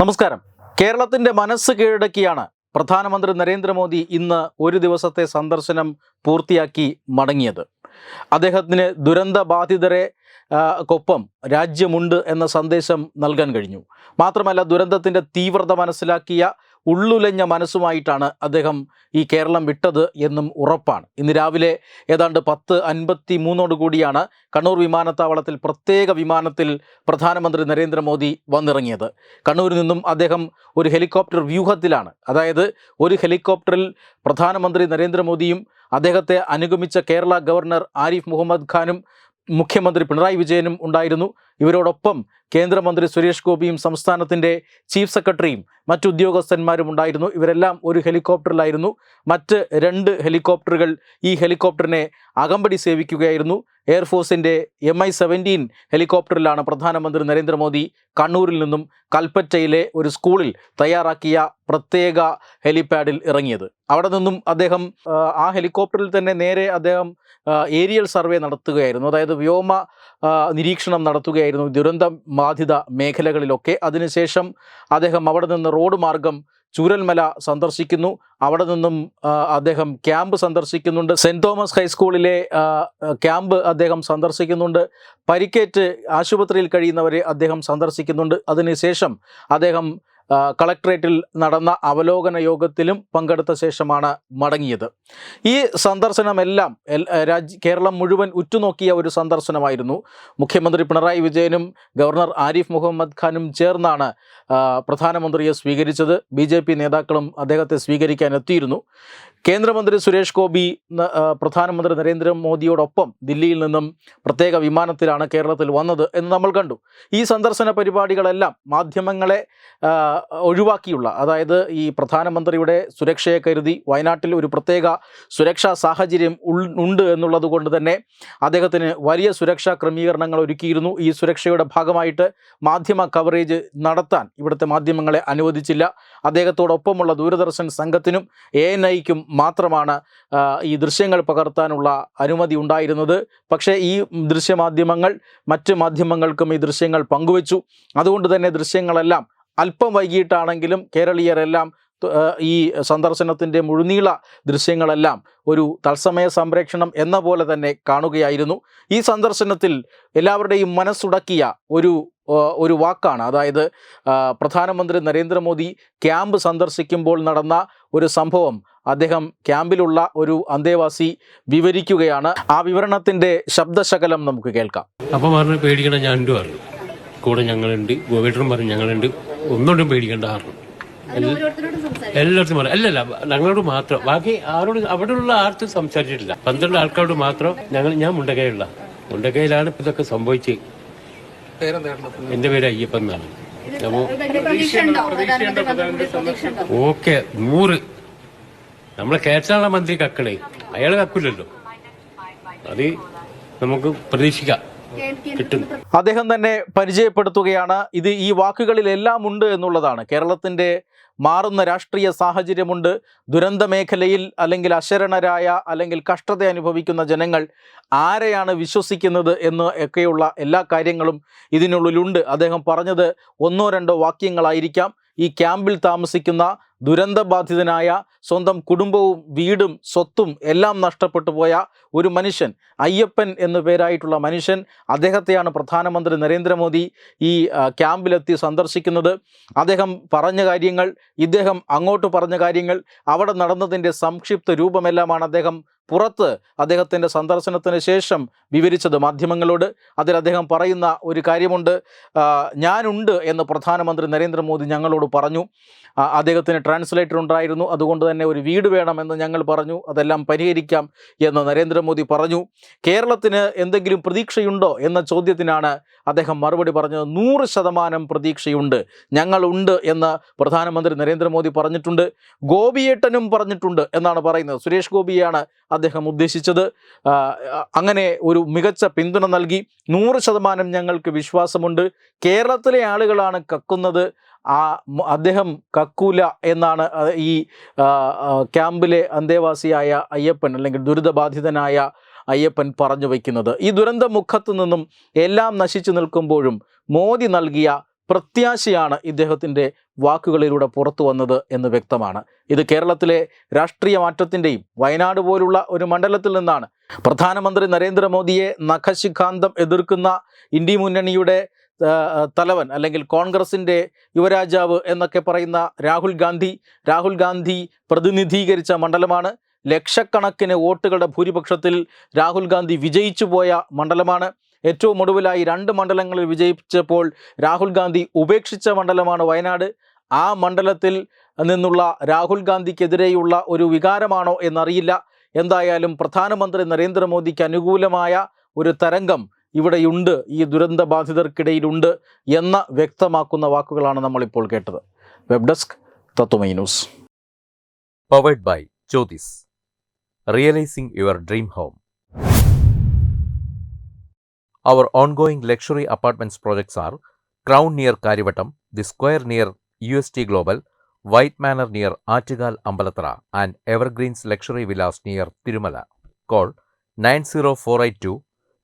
നമസ്കാരം. കേരളത്തിന്റെ മനസ്സ് കീഴടക്കിയാണ് പ്രധാനമന്ത്രി നരേന്ദ്രമോദി ഇന്ന് ഒരു ദിവസത്തെ സന്ദർശനം പൂർത്തിയാക്കി മടങ്ങിയത്. അദ്ദേഹത്തിന് ദുരന്ത ബാധിതരെ ക്കൊപ്പം കൊപ്പം രാജ്യമുണ്ട് എന്ന സന്ദേശം നൽകാൻ കഴിഞ്ഞു. മാത്രമല്ല ദുരന്തത്തിന്റെ തീവ്രത മനസ്സിലാക്കിയ ഉള്ളുലഞ്ഞ മനസ്സുമായിട്ടാണ് അദ്ദേഹം ഈ കേരളം വിട്ടത് എന്നും ഉറപ്പാണ്. ഇന്ന് രാവിലെ ഏതാണ്ട് പത്ത് അൻപത്തി മൂന്നോട് കൂടിയാണ് കണ്ണൂർ വിമാനത്താവളത്തിൽ പ്രത്യേക വിമാനത്തിൽ പ്രധാനമന്ത്രി നരേന്ദ്രമോദി വന്നിറങ്ങിയത്. കണ്ണൂരിൽ നിന്നും അദ്ദേഹം ഒരു ഹെലികോപ്റ്റർ വ്യൂഹത്തിലാണ്. അതായത് ഒരു ഹെലികോപ്റ്ററിൽ പ്രധാനമന്ത്രി നരേന്ദ്രമോദിയും അദ്ദേഹത്തെ അനുഗമിച്ച കേരള ഗവർണർ ആരിഫ് മുഹമ്മദ് ഖാനും മുഖ്യമന്ത്രി പിണറായി വിജയനും ഉണ്ടായിരുന്നു. ഇവരോടൊപ്പം കേന്ദ്രമന്ത്രി സുരേഷ് ഗോപിയും സംസ്ഥാനത്തിന്റെ ചീഫ് സെക്രട്ടറിയും മറ്റു ഉദ്യോഗസ്ഥന്മാരും ഉണ്ടായിരുന്നു. ഇവരെല്ലാം ഒരു ഹെലികോപ്റ്ററിലായിരുന്നു. മറ്റ് രണ്ട് ഹെലികോപ്റ്ററുകൾ ഈ ഹെലികോപ്റ്ററിനെ അകമ്പടി സേവിക്കുകയായിരുന്നു. എയർഫോഴ്സിന്റെ എം ഐ സെവന്റീൻ ഹെലികോപ്റ്ററിലാണ് പ്രധാനമന്ത്രി നരേന്ദ്രമോദി കണ്ണൂരിൽ നിന്നും കൽപ്പറ്റയിലെ ഒരു സ്കൂളിൽ തയ്യാറാക്കിയ പ്രത്യേക ഹെലിപാഡിൽ ഇറങ്ങിയത്. അവിടെ നിന്നും അദ്ദേഹം ആ, ഹെലികോപ്റ്ററിൽ തന്നെ നേരെ അദ്ദേഹം ഏരിയൽ സർവേ നടത്തുകയായിരുന്നു. അതായത് വ്യോമ നിരീക്ഷണം നടത്തുകയായിരുന്നു ദുരന്ത ബാധിത മേഖലകളിലൊക്കെ. അതിനുശേഷം അദ്ദേഹം അവിടെ നിന്ന് റോഡ് മാർഗം ചൂരൽമല സന്ദർശിക്കുന്നു. അവിടെ നിന്നും അദ്ദേഹം ക്യാമ്പ് സന്ദർശിക്കുന്നുണ്ട്. സെന്റ് തോമസ് ഹൈസ്കൂളിലെ ക്യാമ്പ് അദ്ദേഹം സന്ദർശിക്കുന്നുണ്ട്. പരിക്കേറ്റ് ആശുപത്രിയിൽ കഴിയുന്നവരെ അദ്ദേഹം സന്ദർശിക്കുന്നുണ്ട്. അതിനുശേഷം അദ്ദേഹം കളക്ട്രേറ്റിൽ നടന്ന അവലോകന യോഗത്തിലും പങ്കെടുത്ത ശേഷമാണ് മടങ്ങിയത്. ഈ സന്ദർശനമെല്ലാം രാജ്യ കേരളം മുഴുവൻ ഉറ്റുനോക്കിയ ഒരു സന്ദർശനമായിരുന്നു. മുഖ്യമന്ത്രി പിണറായി വിജയനും ഗവർണർ ആരിഫ് മുഹമ്മദ് ഖാനും ചേർന്നാണ് പ്രധാനമന്ത്രിയെ സ്വീകരിച്ചത്. ബി നേതാക്കളും അദ്ദേഹത്തെ സ്വീകരിക്കാൻ എത്തിയിരുന്നു. കേന്ദ്രമന്ത്രി സുരേഷ് ഗോപി പ്രധാനമന്ത്രി നരേന്ദ്രമോദിയോടൊപ്പം ദില്ലിയിൽ നിന്നും പ്രത്യേക വിമാനത്തിലാണ് കേരളത്തിൽ വന്നത് എന്ന് നമ്മൾ കണ്ടു. ഈ സന്ദർശന പരിപാടികളെല്ലാം മാധ്യമങ്ങളെ ഒഴിവാക്കിയുള്ള അതായത് ഈ പ്രധാനമന്ത്രിയുടെ സുരക്ഷയെ കരുതി വയനാട്ടിൽ ഒരു പ്രത്യേക സുരക്ഷാ സാഹചര്യം ഉണ്ട് എന്നുള്ളത് കൊണ്ട് തന്നെ അദ്ദേഹത്തിന് വലിയ സുരക്ഷാ ക്രമീകരണങ്ങൾ ഒരുക്കിയിരുന്നു. ഈ സുരക്ഷയുടെ ഭാഗമായിട്ട് മാധ്യമ കവറേജ് നടത്താൻ ഇവിടുത്തെ മാധ്യമങ്ങളെ അനുവദിച്ചില്ല. അദ്ദേഹത്തോടൊപ്പമുള്ള ദൂരദർശൻ സംഘത്തിനും എ എൻ ഐക്കും മാത്രമാണ് ഈ ദൃശ്യങ്ങൾ പകർത്താനുള്ള അനുമതി ഉണ്ടായിരുന്നത്. പക്ഷേ ഈ ദൃശ്യമാധ്യമങ്ങൾ മറ്റ് മാധ്യമങ്ങൾക്കും ഈ ദൃശ്യങ്ങൾ പങ്കുവച്ചു. അതുകൊണ്ട് തന്നെ ദൃശ്യങ്ങളെല്ലാം അല്പം വൈകിട്ടാണെങ്കിലും കേരളീയരെല്ലാം ഈ സന്ദർശനത്തിന്റെ മുഴുനീള ദൃശ്യങ്ങളെല്ലാം ഒരു തത്സമയ സംപ്രേക്ഷണം എന്ന പോലെ തന്നെ കാണുകയായിരുന്നു. ഈ സന്ദർശനത്തിൽ എല്ലാവരുടെയും മനസ്സുടക്കിയ ഒരു ഒരു വാക്കാണ്. അതായത് പ്രധാനമന്ത്രി നരേന്ദ്രമോദി ക്യാമ്പ് സന്ദർശിക്കുമ്പോൾ നടന്ന ഒരു സംഭവം. അദ്ദേഹം ക്യാമ്പിലുള്ള ഒരു അന്തേവാസി വിവരിക്കുകയാണ്. ആ വിവരണത്തിന്റെ ശബ്ദശകലം നമുക്ക് കേൾക്കാം. അപ്പൊ പറഞ്ഞു പേടിക്കണം ഞാൻ ഉണ്ട് പറഞ്ഞു. കൂടെ ഞങ്ങളുണ്ട് ഗോവേട്ടനും പറഞ്ഞു ഞങ്ങളുണ്ട്. ഒന്നുകൊണ്ടും പേടിക്കേണ്ട പറഞ്ഞു എല്ലായിടത്തും പറഞ്ഞു അല്ലല്ല ഞങ്ങളോട് മാത്രം. ബാക്കി ആരോട് അവിടെയുള്ള ആർക്കും സംസാരിച്ചിട്ടില്ല. പന്ത്രണ്ട് ആൾക്കാരോട് മാത്രം ഞങ്ങൾ ഞാൻ മുണ്ടകയുള്ള മുണ്ടകയിലാണ് ഇപ്പൊ ഇതൊക്കെ സംഭവിച്ചത് എന്റെ പേര് അയ്യപ്പൻ എന്നാണ്. ഓക്കെ നൂറ്. നമ്മളെ കേരള മന്ത്രി കക്കണേ അയാൾ കക്കില്ലല്ലോ അത് നമുക്ക് പ്രതീക്ഷിക്കാം. അദ്ദേഹം തന്നെ പരിചയപ്പെടുത്തുകയാണ്. ഇത് ഈ വാക്കുകളിലെല്ലാം ഉണ്ട് എന്നുള്ളതാണ്. കേരളത്തിന്റെ മാറുന്ന രാഷ്ട്രീയ സാഹചര്യമുണ്ട്. ദുരന്ത മേഖലയിൽ അല്ലെങ്കിൽ അശരണരായ അല്ലെങ്കിൽ കഷ്ടത അനുഭവിക്കുന്ന ജനങ്ങൾ ആരെയാണ് വിശ്വസിക്കുന്നത് എന്ന് ഒക്കെയുള്ള എല്ലാ കാര്യങ്ങളും ഇതിനുള്ളിലുണ്ട്. അദ്ദേഹം പറഞ്ഞത് ഒന്നോ രണ്ടോ വാക്യങ്ങളായിരിക്കാം. ഈ ക്യാമ്പിൽ താമസിക്കുന്ന ദുരന്തബാധിതനായ സ്വന്തം കുടുംബവും വീടും സ്വത്തും എല്ലാം നഷ്ടപ്പെട്ടു പോയ ഒരു മനുഷ്യൻ അയ്യപ്പൻ എന്നു പേരായിട്ടുള്ള മനുഷ്യൻ അദ്ദേഹത്തെയാണ് പ്രധാനമന്ത്രി നരേന്ദ്രമോദി ഈ ക്യാമ്പിലെത്തി സന്ദർശിക്കുന്നത്. അദ്ദേഹം പറഞ്ഞ കാര്യങ്ങൾ ഇദ്ദേഹം അങ്ങോട്ട് പറഞ്ഞ കാര്യങ്ങൾ അവിടെ നടന്നതിന്റെ സംക്ഷിപ്ത രൂപമെല്ലാമാണ് അദ്ദേഹം പുറത്ത് അദ്ദേഹത്തിന്റെ സന്ദർശനത്തിന് ശേഷം വിവരിച്ചത് മാധ്യമങ്ങളോട്. അതിൽ അദ്ദേഹം പറയുന്ന ഒരു കാര്യമുണ്ട്. ഞാനുണ്ട് എന്ന് പ്രധാനമന്ത്രി നരേന്ദ്രമോദി ഞങ്ങളോട് പറഞ്ഞു. അദ്ദേഹത്തിന് ട്രാൻസ്ലേറ്റർ ഉണ്ടായിരുന്നു. അതുകൊണ്ട് തന്നെ ഒരു വീട് വേണമെന്ന് ഞങ്ങൾ പറഞ്ഞു. അതെല്ലാം പരിഹരിക്കാം എന്ന് നരേന്ദ്രമോദി പറഞ്ഞു. കേരളത്തിന് എന്തെങ്കിലും പ്രതീക്ഷയുണ്ടോ എന്ന ചോദ്യത്തിനാണ് അദ്ദേഹം മറുപടി പറഞ്ഞത്. നൂറ് ശതമാനം പ്രതീക്ഷയുണ്ട്. ഞങ്ങളുണ്ട് എന്ന് പ്രധാനമന്ത്രി നരേന്ദ്രമോദി പറഞ്ഞിട്ടുണ്ട്. ഗോപിയേട്ടനും പറഞ്ഞിട്ടുണ്ട് എന്നാണ് പറയുന്നത്. സുരേഷ് ഗോപിയാണ് അദ്ദേഹം ഉദ്ദേശിച്ചത്. അങ്ങനെ ഒരു മികച്ച പിന്തുണ നൽകി. നൂറ് ശതമാനം ഞങ്ങൾക്ക് വിശ്വാസമുണ്ട്. കേരളത്തിലെ ആളുകളാണ് കക്കുന്നത്. ആ അദ്ദേഹം കക്കൂല എന്നാണ് ഈ ക്യാമ്പിലെ അന്തേവാസിയായ അയ്യപ്പൻ അല്ലെങ്കിൽ ദുരിതബാധിതനായ അയ്യപ്പൻ പറഞ്ഞു വയ്ക്കുന്നത്. ഈ ദുരന്ത മുഖത്തു നിന്നും എല്ലാം നശിച്ചു നിൽക്കുമ്പോഴും മോദി നൽകിയ പ്രത്യാശയാണ് ഇദ്ദേഹത്തിന്റെ വാക്കുകളിലൂടെ പുറത്തു വന്നത് എന്ന് വ്യക്തമാണ്. ഇത് കേരളത്തിലെ രാഷ്ട്രീയ മാറ്റത്തിന്റെയും വയനാട് പോലുള്ള ഒരു മണ്ഡലത്തിൽ നിന്നാണ്. പ്രധാനമന്ത്രി നരേന്ദ്രമോദിയെ നഖശിഖാന്തം എതിർക്കുന്ന ഇന്ത്യ മുന്നണിയുടെ തലവൻ അല്ലെങ്കിൽ കോൺഗ്രസിന്റെ യുവരാജാവ് എന്നൊക്കെ പറയുന്ന രാഹുൽ ഗാന്ധി. രാഹുൽ ഗാന്ധി പ്രതിനിധീകരിച്ച മണ്ഡലമാണ്. ലക്ഷക്കണക്കിന് വോട്ടുകളുടെ ഭൂരിപക്ഷത്തിൽ രാഹുൽ ഗാന്ധി വിജയിച്ചു പോയ മണ്ഡലമാണ്. ഏറ്റവും ഒടുവിലായി രണ്ട് മണ്ഡലങ്ങളിൽ വിജയിച്ചപ്പോൾ രാഹുൽ ഗാന്ധി ഉപേക്ഷിച്ച മണ്ഡലമാണ് വയനാട്. ആ മണ്ഡലത്തിൽ നിന്നുള്ള രാഹുൽ ഗാന്ധിക്കെതിരെയുള്ള ഒരു വികാരമാണോ എന്നറിയില്ല. എന്തായാലും പ്രധാനമന്ത്രി നരേന്ദ്രമോദിക്ക് അനുകൂലമായ ഒരു തരംഗം ഇവിടെയുണ്ട് ഈ ദുരന്ത ബാധിതർക്കിടയിലുണ്ട് എന്ന് വ്യക്തമാക്കുന്ന വാക്കുകളാണ് നമ്മളിപ്പോൾ കേട്ടത് web desk Tatwamayi news powered by Jyotis. Realizing your dream home. Our ongoing luxury apartments projects are Crown near Karivattam, The Square near UST Global, White Manor near Artigal Ambalatra, and Evergreens Luxury Villas near